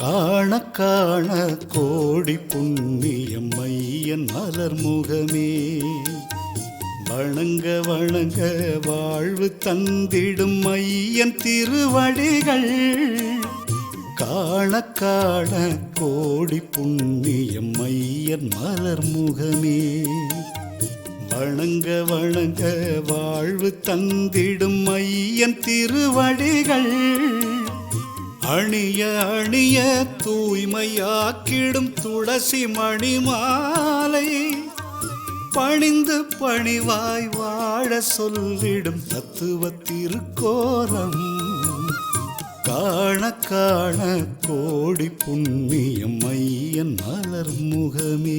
காண காண கோடி புண்ணியம் மையன் மலர் முகமே. வணங்க வணங்க வாழ்வு தந்திடும் மையன் திருவடிகள். காண காண கோடி புண்ணியம் மையன் மலர் முகமே. வணங்க வணங்க வாழ்வு தந்திடும் மையன் திருவடிகள். அணிய அணிய தூய்மையாக்கிடும் துளசி மணிமாலை. பணிந்து பணிவாய் வாழ சொல்லிடும் தத்துவ திருக்கோலம் காண காண கோடி புண்ணியம் ஐயன் மலர் முகமே.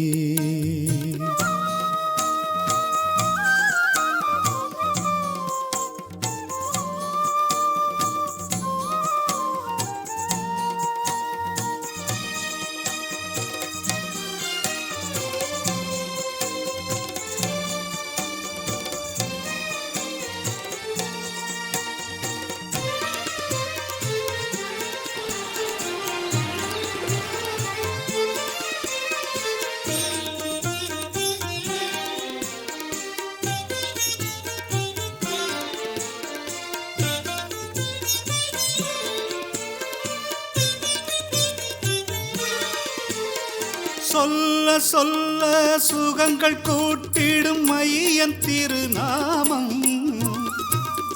சொல்ல சொல்ல சுகங்கள் கூட்டிடும் மையன் திருநாமம்.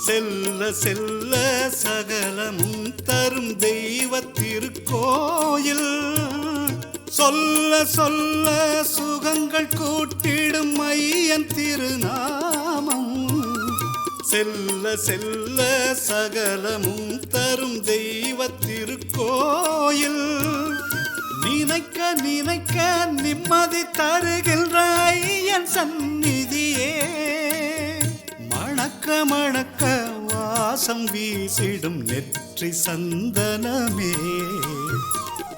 செல்ல செல்ல சகலமும் தரும் தெய்வ திருக்கோயில் சொல்ல சொல்ல சுகங்கள் கூட்டிடும் மையன் திருநாமம். செல்ல செல்ல சகலமும் தரும் தெய்வ திருக்கோயில் நினைக்க நினைக்க நிம்மதி தருகின்றாய் என் சந்நிதியே. மணக்க மணக்க வாசம் வீசிடும் நெற்றி சந்தனமே.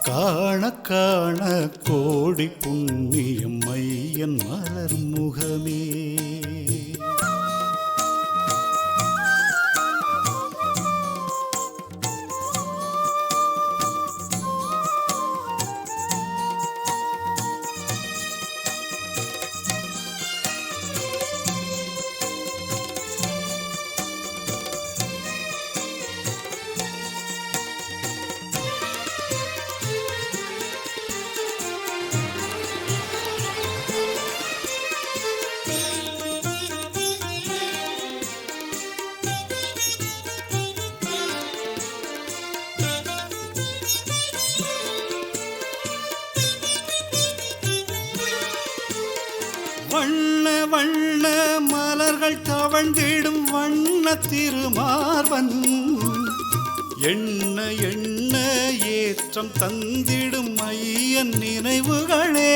காண காண கோடி புண்ணியம் மையன் மலர் முகமே. வண்ண வண்ண மலர்கள் தவழ்ந்திடும் வண்ண திருமார்வன் எண்ண எண்ண ஏற்றம் தந்திடும் மையன் நினைவுகளே.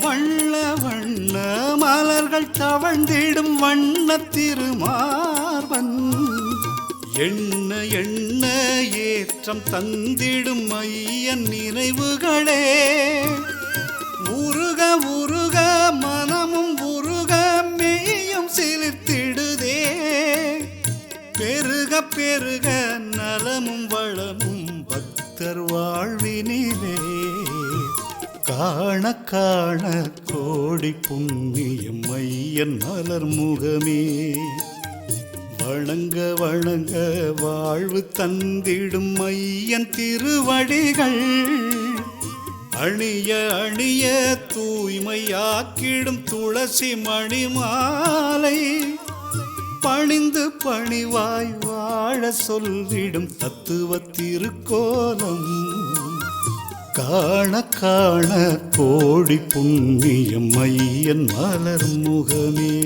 வண்ண வண்ண மலர்கள் தவழ்ந்திடும் வண்ண திருமார்வன் எண்ண எண்ண ஏற்றம் தந்திடும் மையன் நினைவுகளே. முருக முரு மனமும் உருக மெய்யும் சிலிர்த்திடுதே பெருக பெருக நலமும் வளமும் பக்தர் வாழ்வினிலே. காண காண கோடி புண்ணியம் ஐயன் மலர் முகமே. வணங்க வணங்க வாழ்வு தந்திடும் ஐயன் திருவடிகள். அணிய அணிய தூய்மையாக்கிடும் துளசி மணிமாலை. பணிந்து பணிவாய் வாழ சொல்லிடும் தத்துவ திருக்கோலம் காண காண கோடி புண்ணியம் ஐயன் மலர் முகமே.